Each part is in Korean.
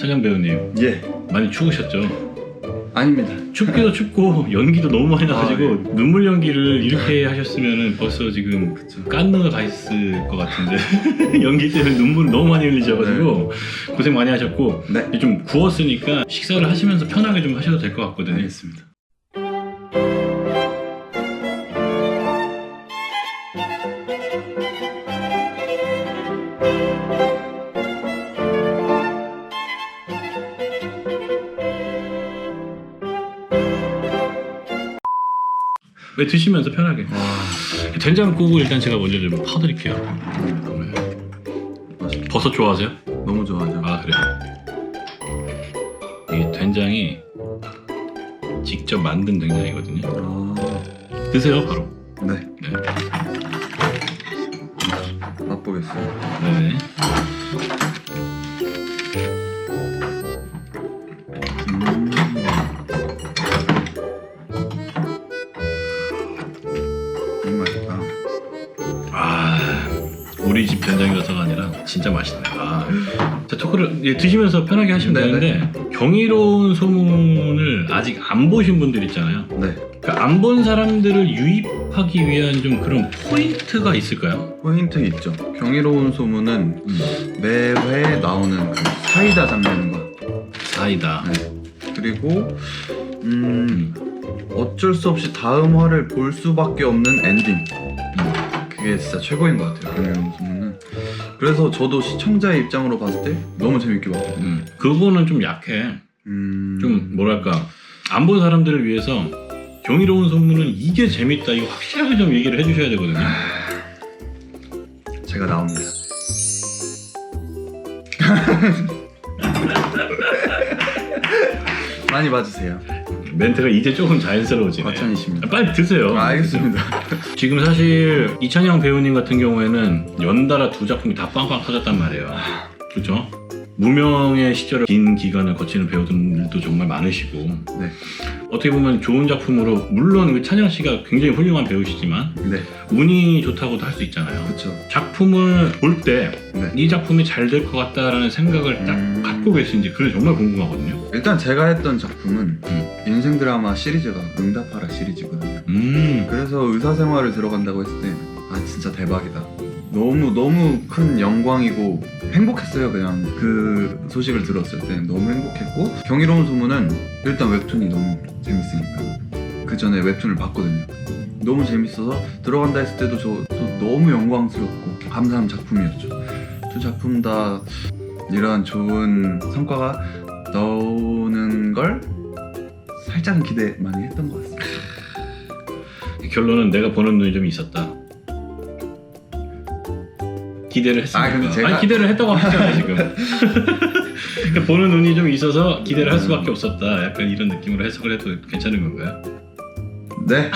이찬영 배우님 예. 많이 추우셨죠? 아닙니다. 춥기도 춥고 연기도 너무 많이 나가지고 아, 눈물 연기를 이렇게 하셨으면 벌써 지금. 깐느가 가 있을 것 같은데 연기 때문에 눈물 너무 많이 흘리셔가지고 고생 많이 하셨고 네. 좀 구웠으니까 식사를 하시면서 편하게 좀 하셔도 될 것 같거든요. 알겠습니다. 왜 드시면서 편하게 와. 된장국을 일단 제가 먼저 좀 퍼드릴게요. 버섯 좋아하세요? 너무 좋아하죠. 아 그래요. 이게 된장이 직접 만든 된장이거든요. 아. 드세요 바로. 네. 된장이라서가 아니라 진짜 맛있네. 아, 자 토크를 예, 드시면서 편하게 하시면 네네. 되는데 경이로운 소문을 아직 안 보신 분들 있잖아요. 네. 그러니까 안본 사람들을 유입하기 위한 좀 그런 포인트가 있을까요? 포인트 있죠. 경이로운 소문은 매회 나오는 그 사이다 장면과 사이다. 네. 그리고 음 어쩔 수 없이 다음 화를 볼 수밖에 없는 엔딩. 그게 진짜 최고인 것 같아요. 경이로운 소문은. 그래서 저도 시청자의 입장으로 봤을 때 너무 재밌게 봤거든요. 음, 그거는 좀 약해. 음... 좀 뭐랄까 안 본 사람들을 위해서 경이로운 소문은 이게 재밌다 이거 확실하게 좀 얘기를 해주셔야 되거든요. 제가 나옵니다. 많이 봐주세요. 멘트가 이제 조금 자연스러워지네. 과찬이십니다. 아, 빨리 드세요. 아, 알겠습니다. 지금 사실 이찬영 배우님 같은 경우에는 연달아 두 작품이 다 빵빵 터졌단 말이에요. 그렇죠? 무명의 시절을 긴 기간을 거치는 배우들도 정말 많으시고 네, 어떻게 보면 좋은 작품으로 물론 그 찬영 씨가 굉장히 훌륭한 배우시지만 네, 운이 좋다고도 할 수 있잖아요. 그렇죠. 작품을 볼 때이 네. 작품이 잘 될 것 같다라는 생각을 딱 음. 갖고 계신지 그게 정말 궁금하거든요. 일단 제가 했던 작품은 음. 인생 드라마 시리즈가 응답하라 시리즈거든요. 음, 그래서 의사 생활을 들어간다고 했을 때 아 진짜 대박이다. 너무 너무 큰 영광이고 행복했어요. 그냥 그 소식을 들었을 때 너무 행복했고 경이로운 소문은 일단 웹툰이 너무 재밌으니까 그 전에 웹툰을 봤거든요. 너무 재밌어서 들어간다 했을 때도 저, 저 너무 영광스럽고 감사한 작품이었죠. 두 작품 다 이런 좋은 성과가 나오는 걸 살짝은 기대 많이 했던 것 같습니다. 결론은 내가 보는 눈이 좀 있었다. 기대를 했습니까? 아, 근데 제가- 아니 기대를 했다고 하잖아요 지금. 그러니까 보는 눈이 좀 있어서 기대를 할 수밖에 없었다. 약간 이런 느낌으로 해석을 해도 괜찮은 건가요? 네.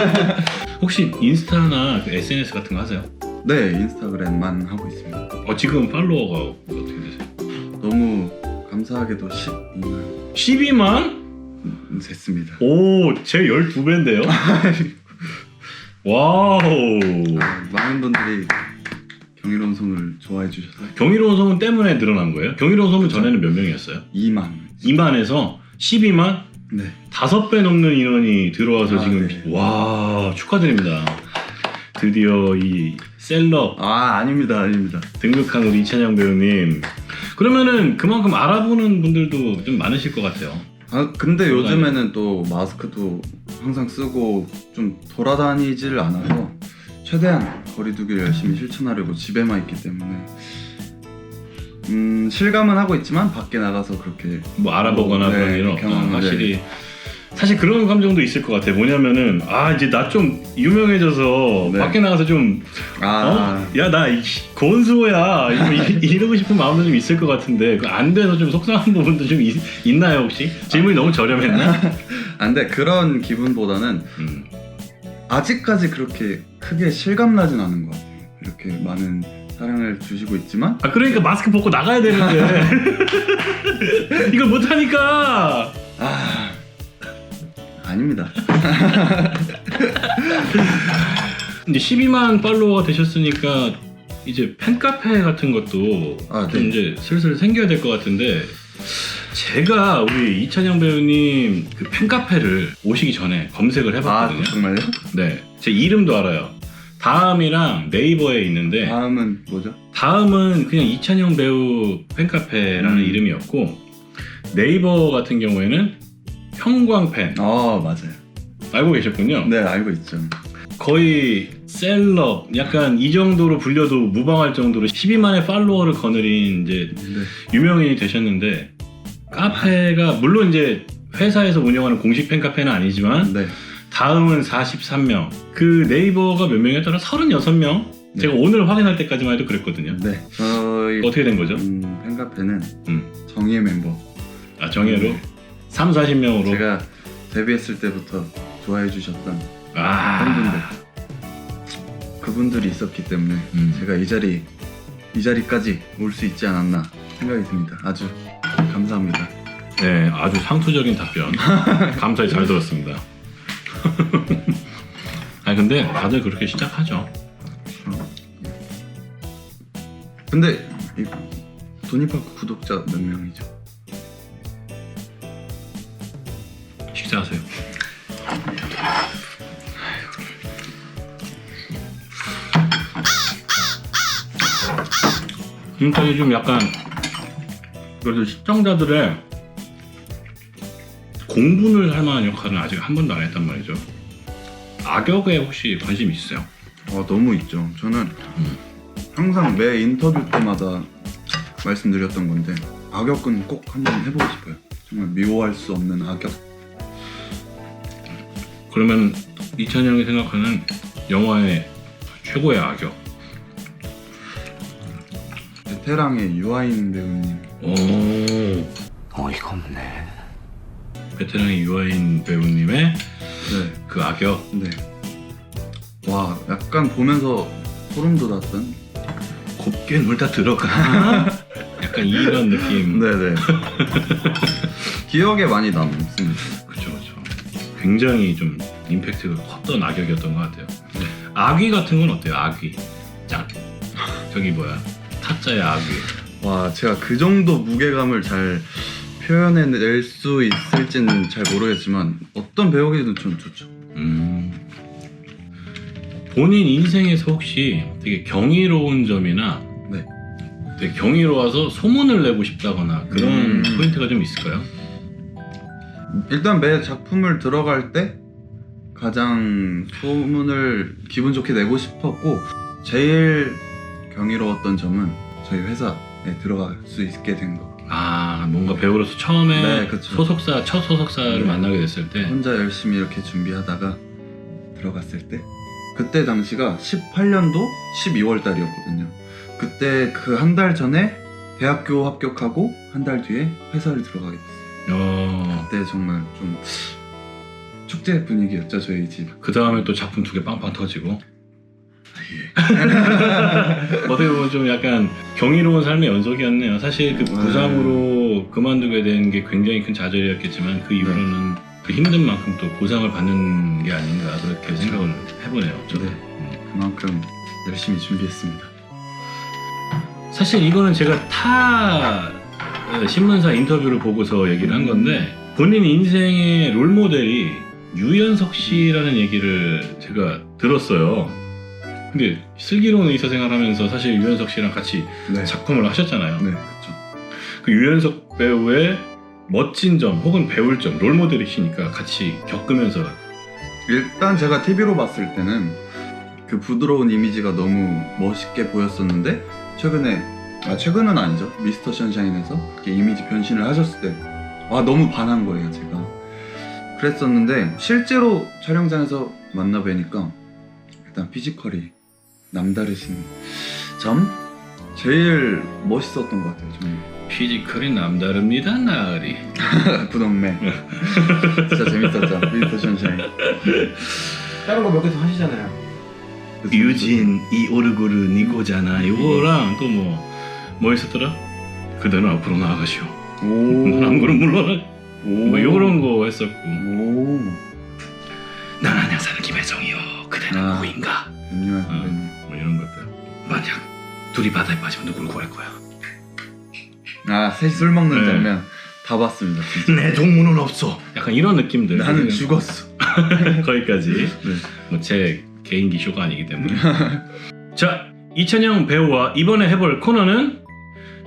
혹시 인스타나 그 SNS 같은 거 하세요? 네, 인스타그램만 하고 있습니다. 어, 지금 팔로워가 어떻게 되세요? 너무 감사하게도 12만 12만? 됐습니다. 오, 제 12배인데요? 와우. 아, 많은 분들이 경이로운 손을 좋아해 주셔서 경이로운 소문 때문에 늘어난 거예요? 경이로운 소문 전에는 몇 명이었어요? 2만. 2만에서 12만? 네. 다섯 배 넘는 인원이 들어와서 아, 지금 네. 와 축하드립니다. 드디어 이 셀럽 아, 아닙니다. 아닙니다. 등극한 우리 이찬영 배우님. 그러면은 그만큼 알아보는 분들도 좀 많으실 것 같아요. 아, 근데 요즘에는 또 마스크도 항상 쓰고 좀 돌아다니지를 않아서 최대한 거리두기를 열심히 실천하려고 집에만 있기 때문에 음, 실감은 하고 있지만 밖에 나가서 그렇게 뭐 알아보거나 네, 그런 일은 없다. 경험은, 확실히 사실 그런 감정도 있을 것 같아. 뭐냐면은 아 이제 나 좀 유명해져서 네. 밖에 나가서 좀 아, 어? 야, 나 고은수호야. 이러- 이- 이러고 싶은 마음도 좀 있을 것 같은데, 그 안 돼서 좀 속상한 부분도 좀 있, 있나요, 혹시? 질문이 너무 저렴했나? 안 돼. 그런 기분보다는 음. 아직까지 그렇게 크게 실감 나진 않은 것 같아요. 이렇게 많은 사랑을 주시고 있지만 아, 그러니까 마스크 벗고 나가야 되는데. 이걸 못하니까! 아 아닙니다. 이제 12만 팔로워가 되셨으니까, 이제 팬카페 같은 것도 아, 좀 네. 이제 슬슬 생겨야 될 것 같은데, 제가 우리 이찬영 배우님 그 팬카페를 오시기 전에 검색을 아 해봤거든요. 정말요? 네, 제 이름도 알아요. 다음이랑 네이버에 있는데 다음은 뭐죠? 다음은 그냥 이찬영 배우 팬카페라는 음. 이름이었고 네이버 같은 경우에는 형광팬 아 맞아요. 알고 계셨군요. 네 알고 있죠. 거의 셀럽 약간 이 정도로 불려도 무방할 정도로 12만의 팔로워를 거느린 이제 네. 유명인이 되셨는데 카페가 물론 이제 회사에서 운영하는 공식 팬카페는 아니지만 네. 다음은 43명 그 네이버가 몇 명이었더라 36명 네. 제가 오늘 확인할 때까지만 해도 그랬거든요 네. 저희 어떻게 된 거죠? 음, 팬카페는 음. 정의의 멤버. 아 정예로 네. 3, 40명으로 제가 데뷔했을 때부터 좋아해 주셨던 아 팬분들. 그분들이 있었기 때문에 음. 제가 이 자리 이 자리까지 올 수 있지 않았나 생각이 듭니다. 아주 감사합니다. 네 아주 상투적인 답변 감사히 잘 들었습니다 아 근데 다들 그렇게 시작하죠 근데 이 도니파크 구독자 몇 명이죠? 식사하세요 지금까지 좀 약간 그래도 시청자들의 공분을 할 만한 역할은 아직 한 번도 안 했단 말이죠. 악역에 혹시 관심 있으세요? 아 너무 있죠. 저는 음. 항상 매 인터뷰 때마다 말씀드렸던 건데 악역은 꼭 한번 해보고 싶어요. 정말 미워할 수 없는 악역. 그러면 이찬영이 생각하는 영화의 최고의 악역. 베테랑의 유아인 배우님. 오. 어이가 없네. 베테랑의 유아인 배우님의 네, 그 악역. 네. 와, 약간 보면서 소름 돋았던. 곱게 놀다 들어가. 약간 이런 느낌. 네네. 기억에 많이 남습니다. 그렇죠, 그렇죠. 굉장히 좀 임팩트가 컸던 악역이었던 것 같아요. 아귀 같은 건 어때요? 아귀. 짱. 저기 뭐야? 타짜의 아귀. 와, 제가 그 정도 무게감을 잘 표현해낼 수 있을지는 잘 모르겠지만 어떤 배우기든 전 좋죠. 음. 본인 인생에서 혹시 되게 경이로운 점이나 네. 되게 경이로워서 소문을 내고 싶다거나 그런 음. 포인트가 좀 있을까요? 일단 매 작품을 들어갈 때 가장 소문을 기분 좋게 내고 싶었고 제일 경이로웠던 점은 저희 회사에 들어갈 수 있게 된 거. 아 뭔가 배우로서 처음에 네, 그쵸. 소속사 첫 소속사를 네. 만나게 됐을 때 혼자 열심히 이렇게 준비하다가 들어갔을 때 그때 당시가 18년도 12월 달이었거든요. 그때 그 한 달 전에 대학교 합격하고 한 달 뒤에 회사를 들어가게 됐어요. 어, 그때 정말 좀 축제 분위기였죠 저희 집. 그 다음에 또 작품 두 개 빵빵 터지고 예. 어떻게 보면 좀 약간 경이로운 삶의 연속이었네요. 사실 그 네. 부상으로 그만두게 된 게 굉장히 큰 좌절이었겠지만 그 이후로는 그 힘든 만큼 또 보상을 받는 게 아닌가 그렇게 생각을 해보네요. 저도. 네. 음. 그만큼 열심히 준비했습니다. 사실 이거는 제가 타 어, 신문사 인터뷰를 보고서 얘기를 한 건데 본인 인생의 롤 모델이 유연석 씨라는 얘기를 제가 들었어요. 근데 슬기로운 의사 생활하면서 사실 유연석 씨랑 같이 네. 작품을 하셨잖아요. 네, 그렇죠. 그 유연석 배우의 멋진 점 혹은 배울 점 롤 모델이시니까 같이 겪으면서 일단 제가 TV로 봤을 때는 그 부드러운 이미지가 너무 멋있게 보였었는데 최근에 아 최근은 아니죠 미스터 션샤인에서 그렇게 이미지 변신을 하셨을 때 아 너무 반한 거예요 제가 그랬었는데 실제로 촬영장에서 만나 뵈니까 일단 피지컬이 남다르신 점 제일 멋있었던 것 같아요 저는 피지컬이 남다릅니다 나으리 부동매 진짜 재밌었죠 미스터 션샤인 다른 거 몇 개 더 하시잖아요. 유진 이 오르고르 니고잖아 이거랑 또 뭐 뭐 있었더라? 그대는 앞으로 나아가시오 오. 난 그럼 물러나 오. 뭐 이런 거 했었고 오. 난 안양사는 김혜성이요 그대는 아. 누구인가. 선배님. 뭐 이런 것들 만약 둘이 바다에 빠지면 누굴 구할 거야 아 셋이 술 먹는 네. 장면 다 봤습니다. 진짜. 내 동무는 없어. 약간 이런 느낌들. 나는 죽었어. 거기까지. 네. 뭐제 개인기 쇼가 아니기 때문에. 자, 이찬영 배우와 이번에 해볼 코너는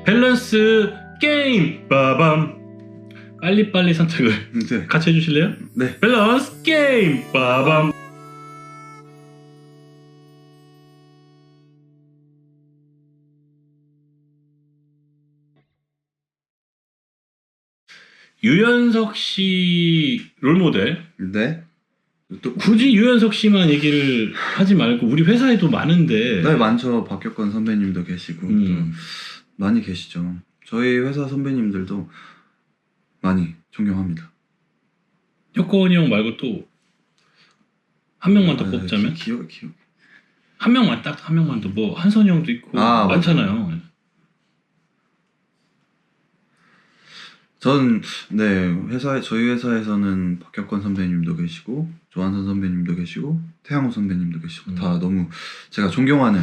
밸런스 게임. 빠밤. 빨리빨리 선택을 네. 같이 해주실래요? 네. 밸런스 게임. 빠밤. 유연석 씨 롤모델 네. 또 굳이 유연석 씨만 얘기를 하지 말고 우리 회사에도 많은데 네 많죠. 박혁건 선배님도 계시고 음. 또 많이 계시죠. 저희 회사 선배님들도 많이 존경합니다. 효권이 형 말고 또 한 명만 더 아, 뽑자면 기, 기억 기억. 한 명만 딱 한 명만 더 뭐 한선이 형도 있고 아, 많잖아요. 전네 회사 저희 회사에서는 박혁건 선배님도 계시고 조한선 선배님도 계시고 태양호 선배님도 계시고 음. 다 너무 제가 존경하는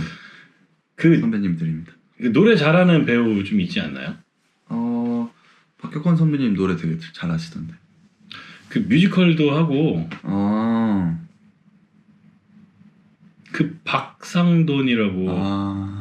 그, 선배님들입니다. 그 노래 잘하는 배우 좀 있지 않나요? 어 박혁건 선배님 노래 되게 잘하시던데. 그 뮤지컬도 하고 아, 그 박상돈이라고 아